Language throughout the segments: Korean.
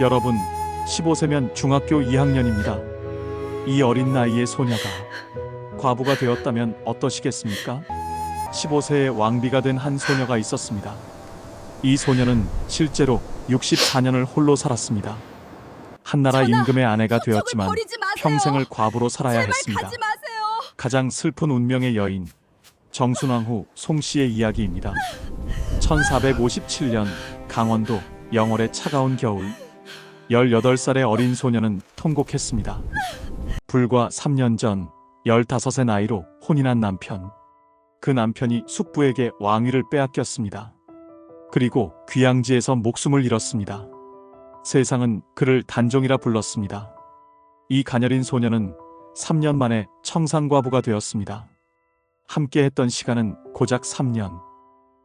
여러분, 15세면 중학교 2학년입니다. 이 어린 나이의 소녀가 과부가 되었다면 어떠시겠습니까? 15세의 왕비가 된 한 소녀가 있었습니다. 이 소녀는 실제로 64년을 홀로 살았습니다. 한나라 전하, 임금의 아내가 되었지만. 평생을 과부로 살아야 했습니다. 가장 슬픈 운명의 여인 정순왕 후 송씨의 이야기입니다. 1457년 강원도 영월의 차가운 겨울 18살의 어린 소녀는 통곡했습니다. 불과 3년 전 15의 나이로 혼인한 남편. 그 남편이 숙부에게 왕위를 빼앗겼습니다. 그리고 귀양지에서 목숨을 잃었습니다. 세상은 그를 단종이라 불렀습니다. 이 가녀린 소녀는 3년 만에 청상과부가 되었습니다. 함께 했던 시간은 고작 3년.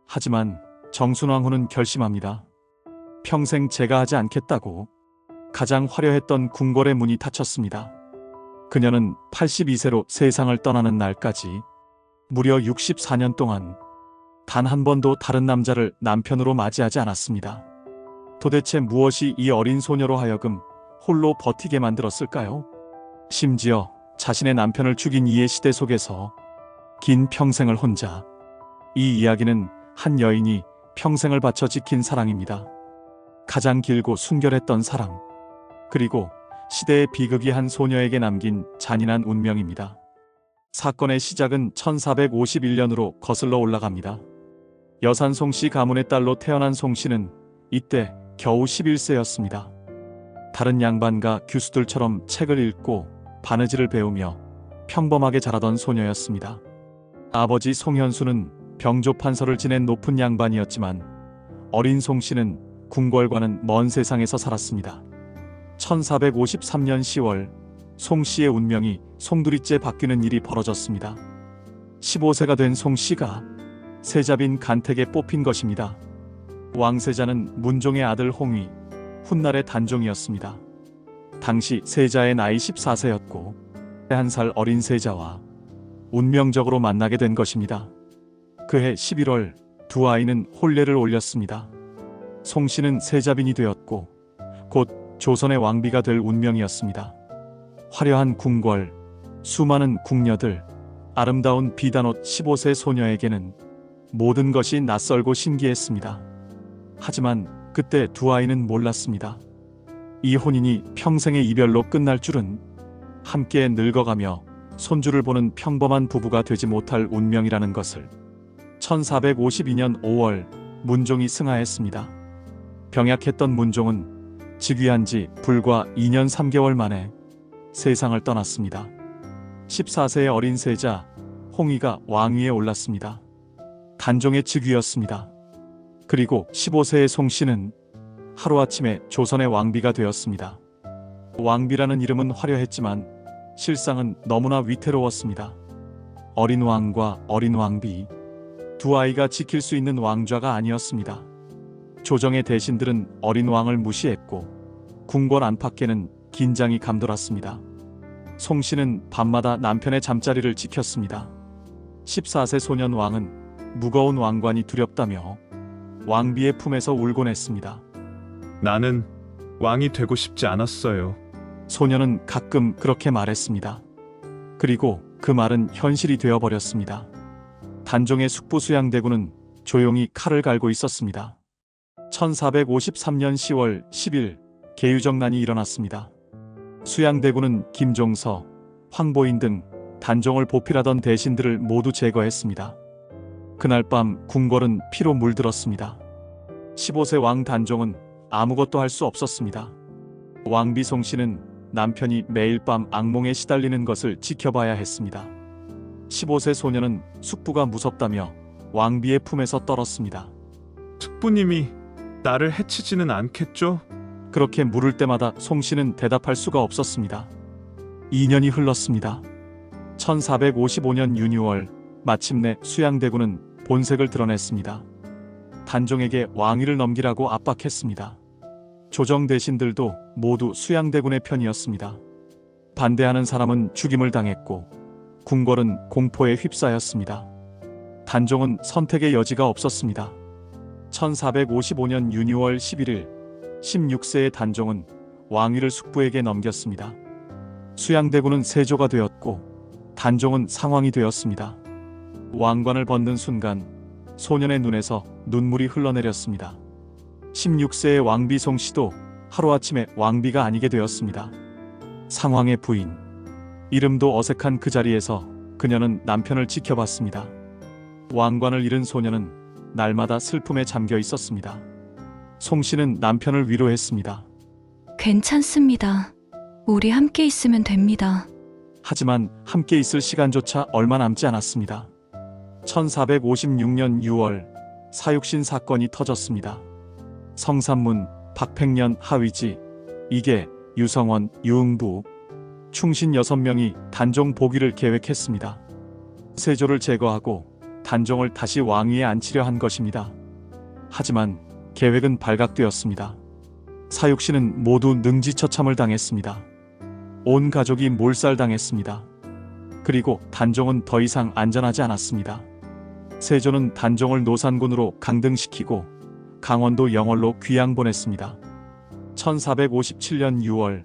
하지만 정순왕후는 결심합니다. 평생 제가 하지 않겠다고 가장 화려했던 궁궐의 문이 닫혔습니다. 그녀는 82세로 세상을 떠나는 날까지 무려 64년 동안 단 한 번도 다른 남자를 남편으로 맞이하지 않았습니다. 도대체 무엇이 이 어린 소녀로 하여금 홀로 버티게 만들었을까요? 심지어 자신의 남편을 죽인 이의 시대 속에서 긴 평생을 혼자. 이 이야기는 한 여인이 평생을 바쳐 지킨 사랑입니다. 가장 길고 순결했던 사랑. 그리고 시대의 비극이 한 소녀에게 남긴 잔인한 운명입니다. 사건의 시작은 1451년으로 거슬러 올라갑니다. 여산 송씨 가문의 딸로 태어난 송씨는 이때 겨우 11세였습니다. 다른 양반과 교수들처럼 책을 읽고 바느질을 배우며 평범하게 자라던 소녀였습니다. 아버지 송현수는 병조판서를 지낸 높은 양반이었지만 어린 송씨는 궁궐과는 먼 세상에서 살았습니다. 1453년 10월 송씨의 운명이 송두리째 바뀌는 일이 벌어졌습니다. 15세가 된 송씨가 세자빈 간택에 뽑힌 것입니다. 왕세자는 문종의 아들 홍위, 훗날의 단종이었습니다. 당시 세자의 나이 14세였고 한 살 어린 세자와 운명적으로 만나게 된 것입니다. 그해 11월 두 아이는 혼례를 올렸습니다. 송씨는 세자빈이 되었고 곧 조선의 왕비가 될 운명이었습니다. 화려한 궁궐, 수많은 궁녀들, 아름다운 비단옷 15세 소녀에게는 모든 것이 낯설고 신기했습니다. 하지만 그때 두 아이는 몰랐습니다. 이 혼인이 평생의 이별로 끝날 줄은 함께 늙어가며 손주를 보는 평범한 부부가 되지 못할 운명이라는 것을 1452년 5월 문종이 승하했습니다. 병약했던 문종은 즉위한 지 불과 2년 3개월 만에 세상을 떠났습니다. 14세의 어린 세자 홍의가 왕위에 올랐습니다. 단종의 즉위였습니다. 그리고 15세의 송씨는 하루아침에 조선의 왕비가 되었습니다. 왕비라는 이름은 화려했지만 실상은 너무나 위태로웠습니다. 어린 왕과 어린 왕비 두 아이가 지킬 수 있는 왕좌가 아니었습니다. 조정의 대신들은 어린 왕을 무시했고 궁궐 안팎에는 긴장이 감돌았습니다. 송 씨는 밤마다 남편의 잠자리를 지켰습니다. 14세 소년 왕은 무거운 왕관이 두렵다며 왕비의 품에서 울곤 했습니다. 나는 왕이 되고 싶지 않았어요. 소녀는 가끔 그렇게 말했습니다. 그리고 그 말은 현실이 되어버렸습니다. 단종의 숙부 수양대군은 조용히 칼을 갈고 있었습니다. 1453년 10월 10일 계유정난이 일어났습니다. 수양대군은 김종서, 황보인 등 단종을 보필하던 대신들을 모두 제거했습니다. 그날 밤 궁궐은 피로 물들었습니다. 15세 왕 단종은 아무것도 할 수 없었습니다. 왕비 송 씨는 남편이 매일 밤 악몽에 시달리는 것을 지켜봐야 했습니다. 15세 소녀는 숙부가 무섭다며 왕비의 품에서 떨었습니다. 숙부님이 나를 해치지는 않겠죠? 그렇게 물을 때마다 송 씨는 대답할 수가 없었습니다. 2년이 흘렀습니다. 1455년 유니월 마침내 수양대군은 본색을 드러냈습니다. 단종에게 왕위를 넘기라고 압박했습니다. 조정 대신들도 모두 수양대군의 편이었습니다. 반대하는 사람은 죽임을 당했고 궁궐은 공포에 휩싸였습니다. 단종은 선택의 여지가 없었습니다. 1455년 유니월 11일 16세의 단종은 왕위를 숙부에게 넘겼습니다. 수양대군은 세조가 되었고 단종은 상왕이 되었습니다. 왕관을 벗는 순간 소년의 눈에서 눈물이 흘러내렸습니다. 16세의 왕비 송 씨도 하루아침에 왕비가 아니게 되었습니다. 상왕의 부인. 이름도 어색한 그 자리에서 그녀는 남편을 지켜봤습니다. 왕관을 잃은 소녀는 날마다 슬픔에 잠겨 있었습니다. 송 씨는 남편을 위로했습니다. 괜찮습니다. 우리 함께 있으면 됩니다. 하지만 함께 있을 시간조차 얼마 남지 않았습니다. 1456년 6월 사육신 사건이 터졌습니다. 성산문, 박팽년, 하위지, 이계, 유성원, 유응부, 충신 6명이 단종 복위를 계획했습니다. 세조를 제거하고 단종을 다시 왕위에 앉히려 한 것입니다. 하지만 계획은 발각되었습니다. 사육신은 모두 능지처참을 당했습니다. 온 가족이 몰살당했습니다. 그리고 단종은 더 이상 안전하지 않았습니다. 세조는 단종을 노산군으로 강등시키고 강원도 영월로 귀양 보냈습니다. 1457년 6월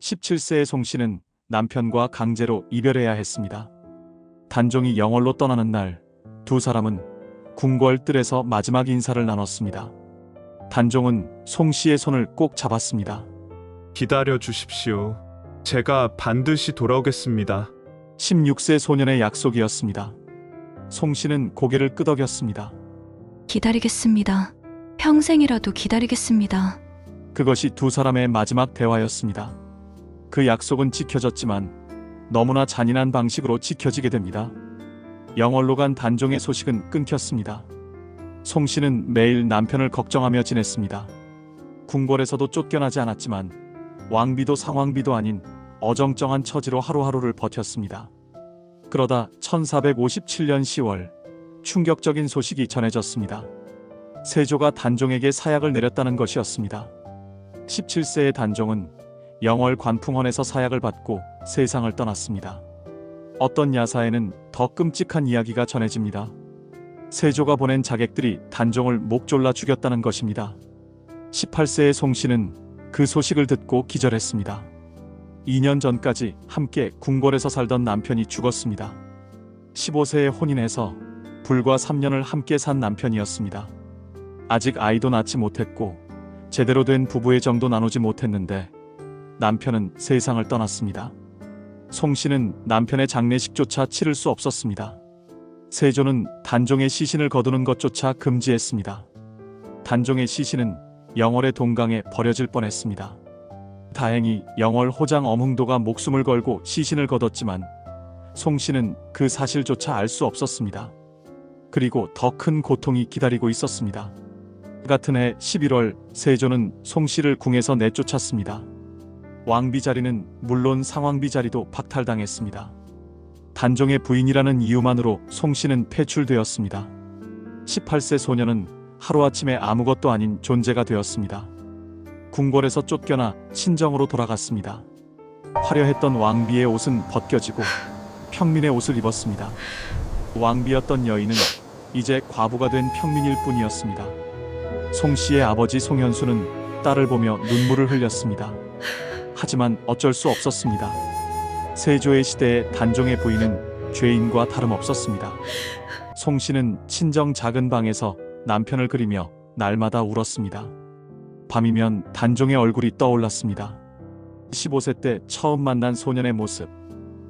17세의 송씨는 남편과 강제로 이별해야 했습니다. 단종이 영월로 떠나는 날 두 사람은 궁궐 뜰에서 마지막 인사를 나눴습니다. 단종은 송 씨의 손을 꼭 잡았습니다. 기다려 주십시오. 제가 반드시 돌아오겠습니다. 16세 소년의 약속이었습니다. 송 씨는 고개를 끄덕였습니다. 기다리겠습니다. 평생이라도 기다리겠습니다. 그것이 두 사람의 마지막 대화였습니다. 그 약속은 지켜졌지만 너무나 잔인한 방식으로 지켜지게 됩니다. 영월로 간 단종의 소식은 끊겼습니다. 송 씨는 매일 남편을 걱정하며 지냈습니다. 궁궐에서도 쫓겨나지 않았지만 왕비도 상왕비도 아닌 어정쩡한 처지로 하루하루를 버텼습니다. 그러다 1457년 10월 충격적인 소식이 전해졌습니다. 세조가 단종에게 사약을 내렸다는 것이었습니다. 17세의 단종은 영월 관풍원에서 사약을 받고 세상을 떠났습니다. 어떤 야사에는 더 끔찍한 이야기가 전해집니다. 세조가 보낸 자객들이 단종을 목졸라 죽였다는 것입니다. 18세의 송씨는 그 소식을 듣고 기절했습니다. 2년 전까지 함께 궁궐에서 살던 남편이 죽었습니다. 15세에 혼인해서 불과 3년을 함께 산 남편이었습니다. 아직 아이도 낳지 못했고 제대로 된 부부의 정도 나누지 못했는데 남편은 세상을 떠났습니다. 송 씨는 남편의 장례식조차 치를 수 없었습니다. 세조는 단종의 시신을 거두는 것조차 금지했습니다. 단종의 시신은 영월의 동강에 버려질 뻔했습니다. 다행히 영월 호장 엄흥도가 목숨을 걸고 시신을 거뒀지만 송 씨는 그 사실조차 알 수 없었습니다. 그리고 더 큰 고통이 기다리고 있었습니다. 같은 해 11월 세조는 송 씨를 궁에서 내쫓았습니다. 왕비 자리는 물론 상왕비 자리도 박탈당했습니다. 단종의 부인이라는 이유만으로 송 씨는 폐출되었습니다. 18세 소녀는 하루아침에 아무것도 아닌 존재가 되었습니다. 궁궐에서 쫓겨나 친정으로 돌아갔습니다. 화려했던 왕비의 옷은 벗겨지고 평민의 옷을 입었습니다. 왕비였던 여인은 이제 과부가 된 평민일 뿐이었습니다. 송 씨의 아버지 송현수는 딸을 보며 눈물을 흘렸습니다. 하지만 어쩔 수 없었습니다. 세조의 시대에 단종의 부인은 죄인과 다름없었습니다. 송 씨는 친정 작은 방에서 남편을 그리며 날마다 울었습니다. 밤이면 단종의 얼굴이 떠올랐습니다. 15세 때 처음 만난 소년의 모습,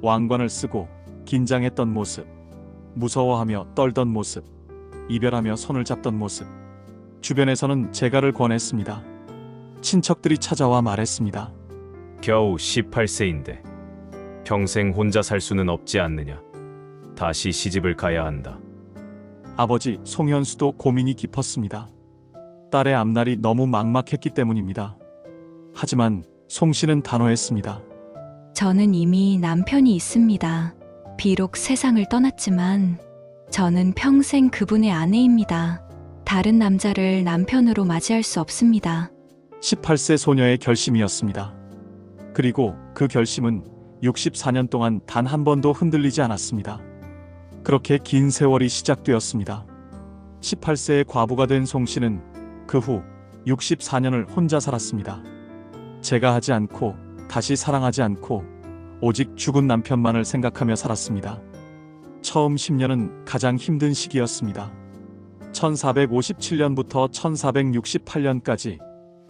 왕관을 쓰고 긴장했던 모습, 무서워하며 떨던 모습, 이별하며 손을 잡던 모습. 주변에서는 재가를 권했습니다. 친척들이 찾아와 말했습니다. 겨우 18세인데 평생 혼자 살 수는 없지 않느냐. 다시 시집을 가야 한다. 아버지 송현수도 고민이 깊었습니다. 딸의 앞날이 너무 막막했기 때문입니다. 하지만 송 씨는 단호했습니다. 저는 이미 남편이 있습니다. 비록 세상을 떠났지만 저는 평생 그분의 아내입니다. 다른 남자를 남편으로 맞이할 수 없습니다. 18세 소녀의 결심이었습니다. 그리고 그 결심은 64년 동안 단 한 번도 흔들리지 않았습니다. 그렇게 긴 세월이 시작되었습니다. 18세의 과부가 된 송 씨는 그 후 64년을 혼자 살았습니다. 제가 하지 않고 다시 사랑하지 않고 오직 죽은 남편만을 생각하며 살았습니다. 처음 10년은 가장 힘든 시기였습니다. 1457년부터 1468년까지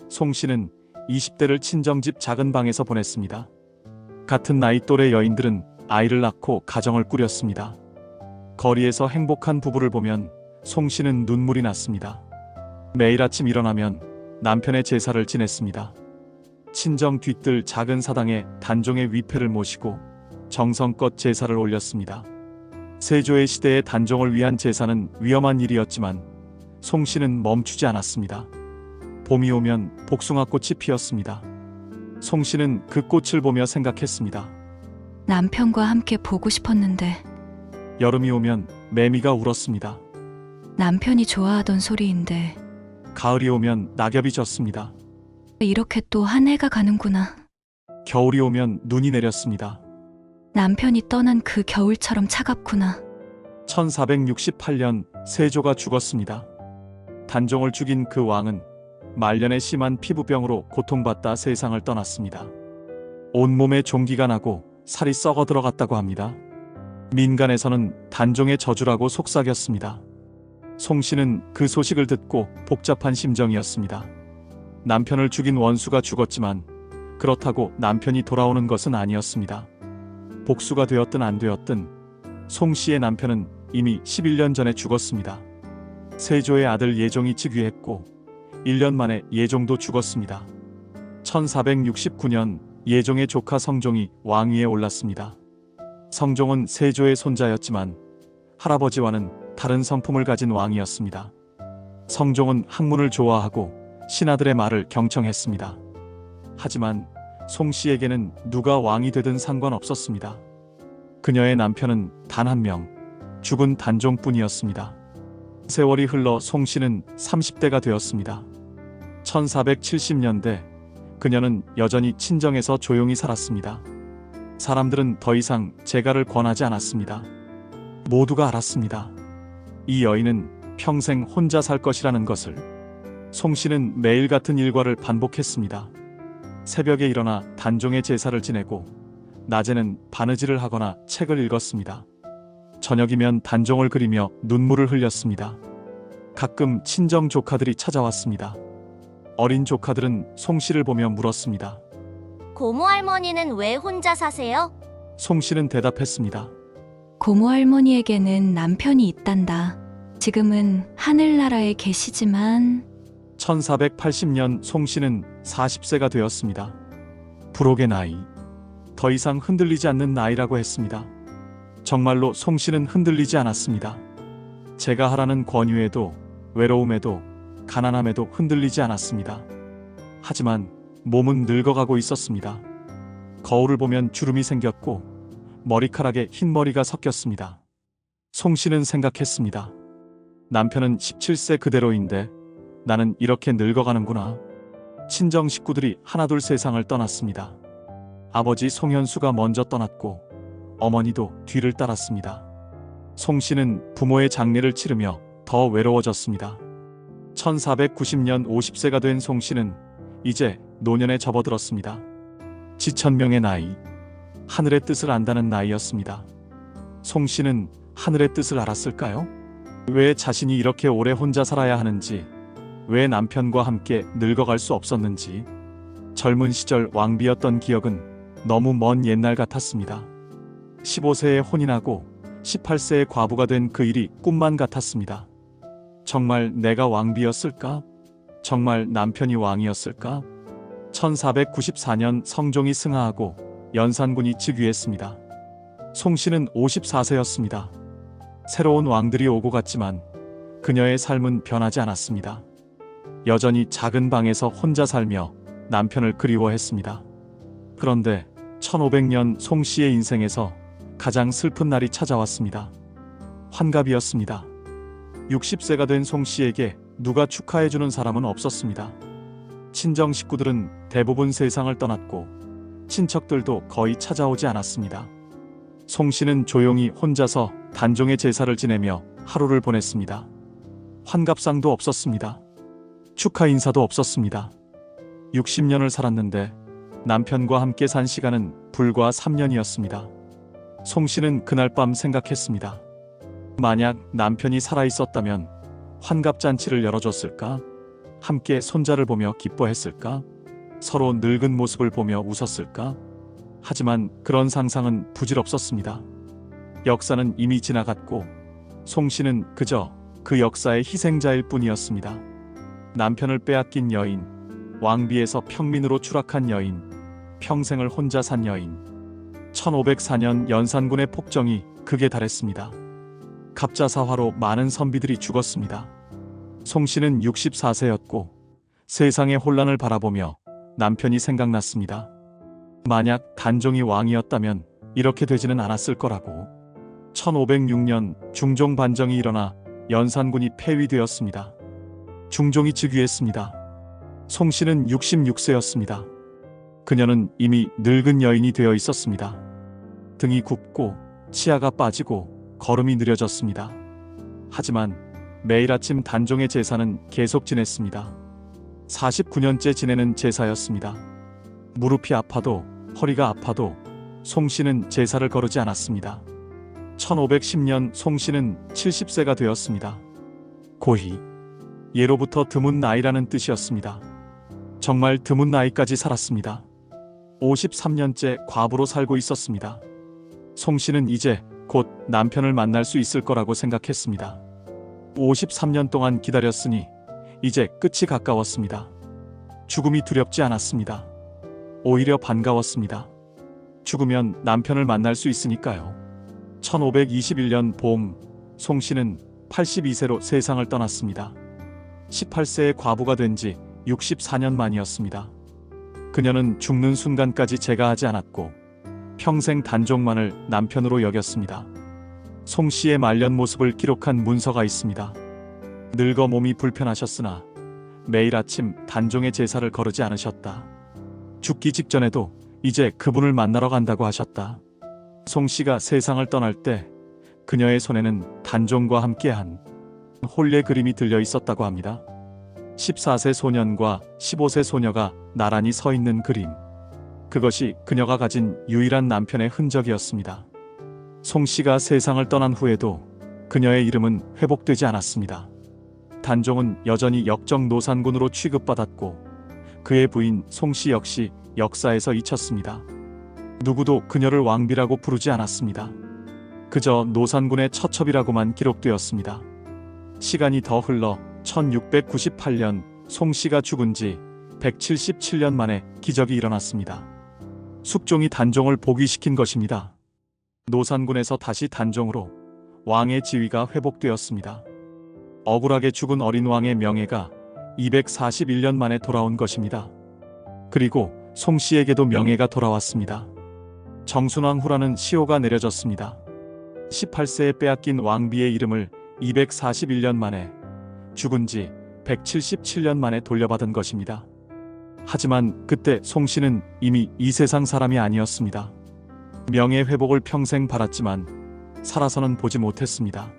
송 씨는 20대를 친정집 작은 방에서 보냈습니다. 같은 나이 또래 여인들은 아이를 낳고 가정을 꾸렸습니다. 거리에서 행복한 부부를 보면 송 씨는 눈물이 났습니다. 매일 아침 일어나면 남편의 제사를 지냈습니다. 친정 뒤뜰 작은 사당에 단종의 위패를 모시고 정성껏 제사를 올렸습니다. 세조의 시대의 단종을 위한 제사는 위험한 일이었지만 송 씨는 멈추지 않았습니다. 봄이 오면 복숭아꽃이 피었습니다. 송 씨는 그 꽃을 보며 생각했습니다. 남편과 함께 보고 싶었는데 여름이 오면 매미가 울었습니다. 남편이 좋아하던 소리인데 가을이 오면 낙엽이 졌습니다. 이렇게 또 한 해가 가는구나. 겨울이 오면 눈이 내렸습니다. 남편이 떠난 그 겨울처럼 차갑구나. 1468년 세조가 죽었습니다. 단종을 죽인 그 왕은 말년의 심한 피부병으로 고통받다 세상을 떠났습니다. 온몸에 종기가 나고 살이 썩어 들어갔다고 합니다. 민간에서는 단종의 저주라고 속삭였습니다. 송 씨는 그 소식을 듣고 복잡한 심정이었습니다. 남편을 죽인 원수가 죽었지만 그렇다고 남편이 돌아오는 것은 아니었습니다. 복수가 되었든 안 되었든 송 씨의 남편은 이미 11년 전에 죽었습니다. 세조의 아들 예종이 즉위했고 1년 만에 예종도 죽었습니다. 1469년 예종의 조카 성종이 왕위에 올랐습니다. 성종은 세조의 손자였지만 할아버지와는 다른 성품을 가진 왕이었습니다. 성종은 학문을 좋아하고 신하들의 말을 경청했습니다. 하지만 송 씨에게는 누가 왕이 되든 상관없었습니다. 그녀의 남편은 단 한 명, 죽은 단종뿐이었습니다. 세월이 흘러 송 씨는 30대가 되었습니다. 1470년대 그녀는 여전히 친정에서 조용히 살았습니다. 사람들은 더 이상 재가를 권하지 않았습니다. 모두가 알았습니다. 이 여인은 평생 혼자 살 것이라는 것을. 송 씨는 매일 같은 일과를 반복했습니다. 새벽에 일어나 단종의 제사를 지내고 낮에는 바느질을 하거나 책을 읽었습니다. 저녁이면 단종을 그리며 눈물을 흘렸습니다. 가끔 친정 조카들이 찾아왔습니다. 어린 조카들은 송 씨를 보며 물었습니다. 고모 할머니는 왜 혼자 사세요? 송 씨는 대답했습니다. 고모 할머니에게는 남편이 있단다. 지금은 하늘나라에 계시지만 1480년 송 씨는 40세가 되었습니다. 불혹의 나이. 더 이상 흔들리지 않는 나이라고 했습니다. 정말로 송 씨는 흔들리지 않았습니다. 제가 하라는 권유에도 외로움에도 가난함에도 흔들리지 않았습니다. 하지만 몸은 늙어가고 있었습니다. 거울을 보면 주름이 생겼고 머리카락에 흰머리가 섞였습니다. 송 씨는 생각했습니다. 남편은 17세 그대로인데 나는 이렇게 늙어가는구나. 친정 식구들이 하나둘 세상을 떠났습니다. 아버지 송현수가 먼저 떠났고 어머니도 뒤를 따랐습니다. 송 씨는 부모의 장례를 치르며 더 외로워졌습니다. 1490년 50세가 된 송 씨는 이제 노년에 접어들었습니다. 지천명의 나이, 하늘의 뜻을 안다는 나이였습니다. 송 씨는 하늘의 뜻을 알았을까요? 왜 자신이 이렇게 오래 혼자 살아야 하는지, 왜 남편과 함께 늙어갈 수 없었는지, 젊은 시절 왕비였던 기억은 너무 먼 옛날 같았습니다. 15세에 혼인하고 18세에 과부가 된 그 일이 꿈만 같았습니다. 정말 내가 왕비였을까? 정말 남편이 왕이었을까? 1494년 성종이 승하하고 연산군이 즉위했습니다. 송 씨는 54세였습니다. 새로운 왕들이 오고 갔지만 그녀의 삶은 변하지 않았습니다. 여전히 작은 방에서 혼자 살며 남편을 그리워했습니다. 그런데 1500년 송 씨의 인생에서 가장 슬픈 날이 찾아왔습니다. 환갑이었습니다. 60세가 된 송 씨에게 누가 축하해주는 사람은 없었습니다. 친정 식구들은 대부분 세상을 떠났고 친척들도 거의 찾아오지 않았습니다. 송 씨는 조용히 혼자서 단종의 제사를 지내며 하루를 보냈습니다. 환갑상도 없었습니다. 축하 인사도 없었습니다. 60년을 살았는데 남편과 함께 산 시간은 불과 3년이었습니다. 송 씨는 그날 밤 생각했습니다. 만약 남편이 살아 있었다면 환갑잔치를 열어줬을까? 함께 손자를 보며 기뻐했을까? 서로 늙은 모습을 보며 웃었을까? 하지만 그런 상상은 부질없었습니다. 역사는 이미 지나갔고 송 씨는 그저 그 역사의 희생자일 뿐이었습니다. 남편을 빼앗긴 여인, 왕비에서 평민으로 추락한 여인, 평생을 혼자 산 여인. 1504년 연산군의 폭정이 극에 달했습니다. 갑자사화로 많은 선비들이 죽었습니다. 송 씨는 64세였고 세상의 혼란을 바라보며 남편이 생각났습니다. 만약 단종이 왕이었다면 이렇게 되지는 않았을 거라고. 1506년 중종 반정이 일어나 연산군이 폐위되었습니다. 중종이 즉위했습니다. 송 씨는 66세였습니다. 그녀는 이미 늙은 여인이 되어 있었습니다. 등이 굽고 치아가 빠지고 걸음이 느려졌습니다. 하지만 매일 아침 단종의 제사는 계속 지냈습니다. 49년째 지내는 제사였습니다. 무릎이 아파도 허리가 아파도 송 씨는 제사를 거르지 않았습니다. 1510년 송 씨는 70세가 되었습니다. 고희 예로부터 드문 나이라는 뜻이었습니다. 정말 드문 나이까지 살았습니다. 53년째 과부로 살고 있었습니다. 송 씨는 이제 곧 남편을 만날 수 있을 거라고 생각했습니다. 53년 동안 기다렸으니 이제 끝이 가까웠습니다. 죽음이 두렵지 않았습니다. 오히려 반가웠습니다. 죽으면 남편을 만날 수 있으니까요. 1521년 봄, 송 씨는 82세로 세상을 떠났습니다. 18세의 과부가 된 지 64년 만이었습니다. 그녀는 죽는 순간까지 제가 하지 않았고 평생 단종만을 남편으로 여겼습니다. 송 씨의 말년 모습을 기록한 문서가 있습니다. 늙어 몸이 불편하셨으나 매일 아침 단종의 제사를 거르지 않으셨다. 죽기 직전에도 이제 그분을 만나러 간다고 하셨다. 송 씨가 세상을 떠날 때 그녀의 손에는 단종과 함께한 홀례 그림이 들려 있었다고 합니다. 14세 소년과 15세 소녀가 나란히 서 있는 그림. 그것이 그녀가 가진 유일한 남편의 흔적이었습니다. 송 씨가 세상을 떠난 후에도 그녀의 이름은 회복되지 않았습니다. 단종은 여전히 역정 노산군으로 취급받았고 그의 부인 송 씨 역시 역사에서 잊혔습니다. 누구도 그녀를 왕비라고 부르지 않았습니다. 그저 노산군의 처첩이라고만 기록되었습니다. 시간이 더 흘러 1698년 송 씨가 죽은 지 177년 만에 기적이 일어났습니다. 숙종이 단종을 복위시킨 것입니다. 노산군에서 다시 단종으로 왕의 지위가 회복되었습니다. 억울하게 죽은 어린 왕의 명예가 241년 만에 돌아온 것입니다. 그리고 송 씨에게도 명예가 돌아왔습니다. 정순왕후라는 시호가 내려졌습니다. 18세에 빼앗긴 왕비의 이름을 241년 만에 죽은 지 177년 만에 돌려받은 것입니다. 하지만 그때 송 씨는 이미 이 세상 사람이 아니었습니다. 명예 회복을 평생 바랐지만 살아서는 보지 못했습니다.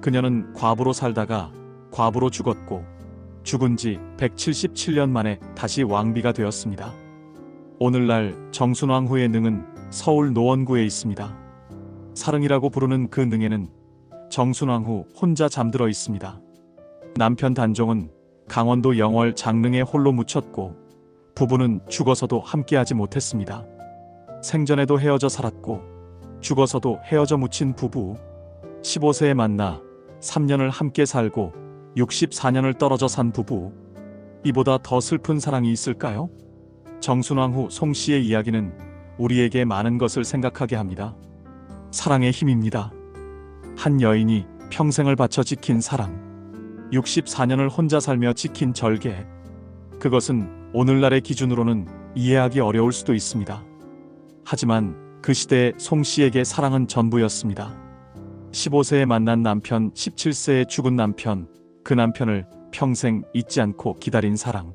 그녀는 과부로 살다가 과부로 죽었고 죽은 지 177년 만에 다시 왕비가 되었습니다. 오늘날 정순왕후의 능은 서울 노원구에 있습니다. 사릉이라고 부르는 그 능에는 정순왕후 혼자 잠들어 있습니다. 남편 단종은 강원도 영월 장릉에 홀로 묻혔고 부부는 죽어서도 함께하지 못했습니다. 생전에도 헤어져 살았고 죽어서도 헤어져 묻힌 부부 15세에 만나 3년을 함께 살고 64년을 떨어져 산 부부 이보다 더 슬픈 사랑이 있을까요? 정순왕 후 송 씨의 이야기는 우리에게 많은 것을 생각하게 합니다. 사랑의 힘입니다. 한 여인이 평생을 바쳐 지킨 사랑. 64년을 혼자 살며 지킨 절개. 그것은 오늘날의 기준으로는 이해하기 어려울 수도 있습니다. 하지만 그 시대의 송 씨에게 사랑은 전부였습니다. 15세에 만난 남편, 17세에 죽은 남편, 그 남편을 평생 잊지 않고 기다린 사랑.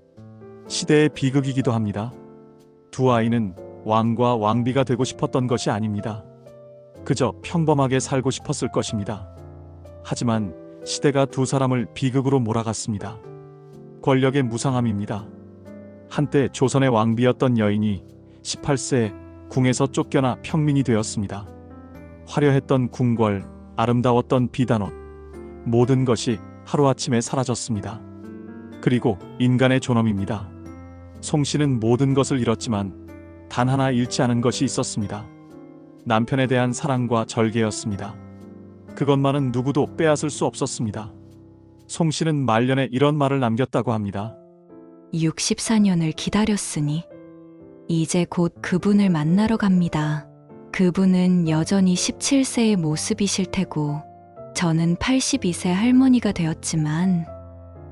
시대의 비극이기도 합니다. 두 아이는 왕과 왕비가 되고 싶었던 것이 아닙니다. 그저 평범하게 살고 싶었을 것입니다. 하지만 시대가 두 사람을 비극으로 몰아갔습니다. 권력의 무상함입니다. 한때 조선의 왕비였던 여인이 18세에 궁에서 쫓겨나 평민이 되었습니다. 화려했던 궁궐, 아름다웠던 비단옷, 모든 것이 하루아침에 사라졌습니다. 그리고 인간의 존엄입니다. 송 씨는 모든 것을 잃었지만 단 하나 잃지 않은 것이 있었습니다. 남편에 대한 사랑과 절개였습니다. 그것만은 누구도 빼앗을 수 없었습니다. 송 씨는 말년에 이런 말을 남겼다고 합니다. 64년을 기다렸으니 이제 곧 그분을 만나러 갑니다. 그분은 여전히 17세의 모습이실 테고 저는 82세 할머니가 되었지만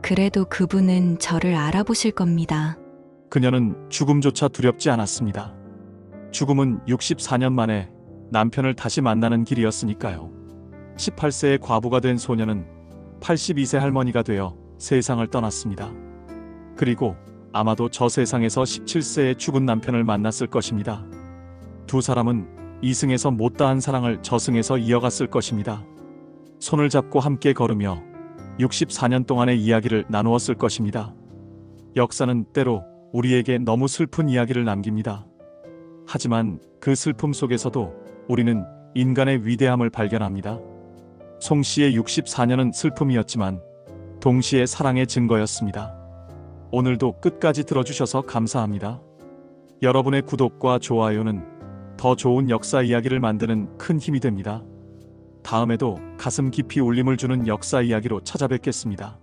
그래도 그분은 저를 알아보실 겁니다. 그녀는 죽음조차 두렵지 않았습니다. 죽음은 64년 만에 남편을 다시 만나는 길이었으니까요. 18세의 과부가 된 소녀는 82세 할머니가 되어 세상을 떠났습니다. 그리고 아마도 저 세상에서 17세의 죽은 남편을 만났을 것입니다. 두 사람은 이승에서 못다한 사랑을 저승에서 이어갔을 것입니다. 손을 잡고 함께 걸으며 64년 동안의 이야기를 나누었을 것입니다. 역사는 때로 우리에게 너무 슬픈 이야기를 남깁니다. 하지만 그 슬픔 속에서도 우리는 인간의 위대함을 발견합니다. 송 씨의 64년은 슬픔이었지만 동시에 사랑의 증거였습니다. 오늘도 끝까지 들어주셔서 감사합니다. 여러분의 구독과 좋아요는 더 좋은 역사 이야기를 만드는 큰 힘이 됩니다. 다음에도 가슴 깊이 울림을 주는 역사 이야기로 찾아뵙겠습니다.